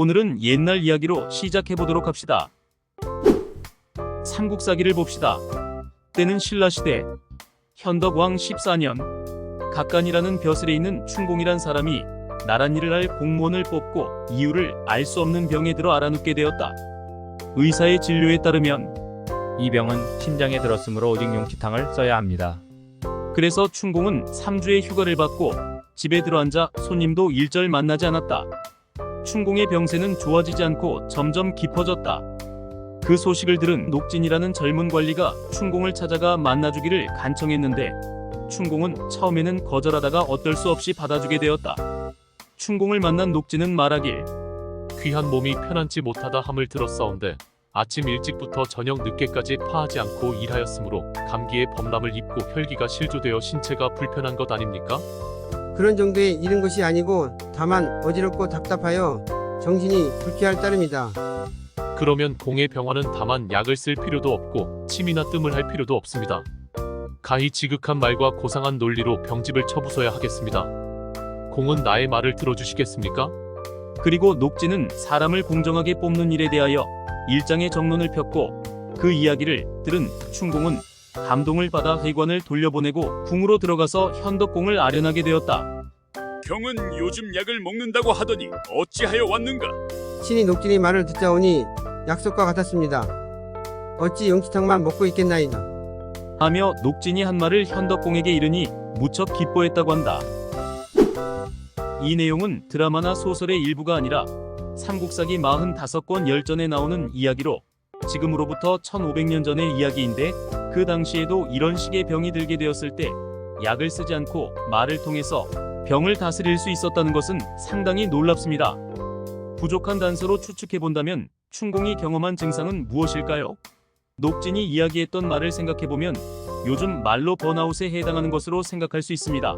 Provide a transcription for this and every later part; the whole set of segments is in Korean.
오늘은 옛날 이야기로 시작해 보도록 합시다. 삼국사기를 봅시다. 때는 신라시대 현덕왕 14년 각간이라는 벼슬에 있는 춘공이란 사람이 나란 일을 할 공무원을 뽑고 이유를 알 수 없는 병에 들어 알아눕게 되었다. 의사의 진료에 따르면 이 병은 심장에 들었으므로 오직 용치탕을 써야 합니다. 그래서 춘공은 3주의 휴가를 받고 집에 들어앉아 손님도 일절 만나지 않았다. 춘공의 병세는 좋아지지 않고 점점 깊어졌다. 그 소식을 들은 녹진이라는 젊은 관리가 춘공을 찾아가 만나주기를 간청했는데 춘공은 처음에는 거절하다가 어쩔 수 없이 받아주게 되었다. 춘공을 만난 녹진은 말하길 귀한 몸이 편안치 못하다 함을 들었사온데 아침 일찍부터 저녁 늦게까지 파하지 않고 일하였으므로 감기에 범람을 입고 혈기가 실조되어 신체가 불편한 것 아닙니까? 그런 정도의 잃은 것이 아니고 다만 어지럽고 답답하여 정신이 불쾌할 따름이다. 그러면 공의 병화는 다만 약을 쓸 필요도 없고 침이나 뜸을 할 필요도 없습니다. 가히 지극한 말과 고상한 논리로 병집을 쳐부숴야 하겠습니다. 공은 나의 말을 들어주시겠습니까? 그리고 녹진은 사람을 공정하게 뽑는 일에 대하여 일장의 정론을 폈고 그 이야기를 들은 춘공은 감동을 받아 회관을 돌려보내고 궁으로 들어가서 현덕공을 아련하게 되었다. 경은 요즘 약을 먹는다고 하더니 어찌하여 왔는가? 신이 녹진의 말을 듣자 오니 약속과 같았습니다. 어찌 용치탕만 먹고 있겠나이다. 하며 녹진이 한 말을 현덕공에게 이르니 무척 기뻐했다고 한다. 이 내용은 드라마나 소설의 일부가 아니라 삼국사기 45권 열전에 나오는 이야기로 지금으로부터 1500년 전의 이야기인데 그 당시에도 이런 식의 병이 들게 되었을 때 약을 쓰지 않고 말을 통해서 병을 다스릴 수 있었다는 것은 상당히 놀랍습니다. 부족한 단서로 추측해 본다면 춘공이 경험한 증상은 무엇일까요? 녹진이 이야기했던 말을 생각해 보면 요즘 말로 번아웃에 해당하는 것으로 생각할 수 있습니다.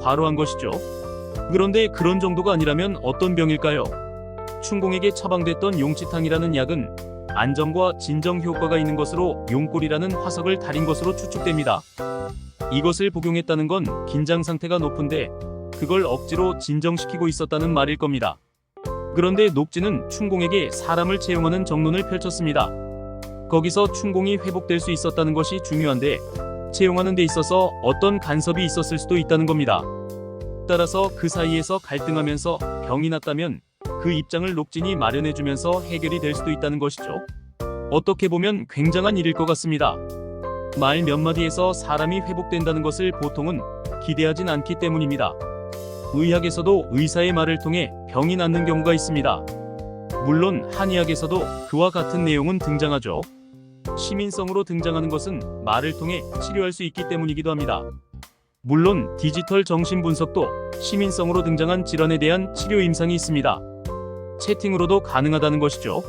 과로한 것이죠. 그런데 그런 정도가 아니라면 어떤 병일까요? 춘공에게 처방됐던 용치탕이라는 약은 안정과 진정 효과가 있는 것으로 용골이라는 화석을 달인 것으로 추측됩니다. 이것을 복용했다는 건 긴장 상태가 높은데 그걸 억지로 진정시키고 있었다는 말일 겁니다. 그런데 녹진은 춘공에게 사람을 채용하는 정론을 펼쳤습니다. 거기서 춘공이 회복될 수 있었다는 것이 중요한데 채용하는 데 있어서 어떤 간섭이 있었을 수도 있다는 겁니다. 따라서 그 사이에서 갈등하면서 병이 났다면 그 입장을 녹진이 마련해주면서 해결이 될 수도 있다는 것이죠. 어떻게 보면 굉장한 일일 것 같습니다. 말 몇 마디에서 사람이 회복된다는 것을 보통은 기대하진 않기 때문입니다. 의학에서도 의사의 말을 통해 병이 낫는 경우가 있습니다. 물론 한의학에서도 그와 같은 내용은 등장하죠. 시민성으로 등장하는 것은 말을 통해 치료할 수 있기 때문이기도 합니다. 물론 디지털 정신 분석도 시민성으로 등장한 질환에 대한 치료 임상이 있습니다. 채팅으로도 가능하다는 것이죠.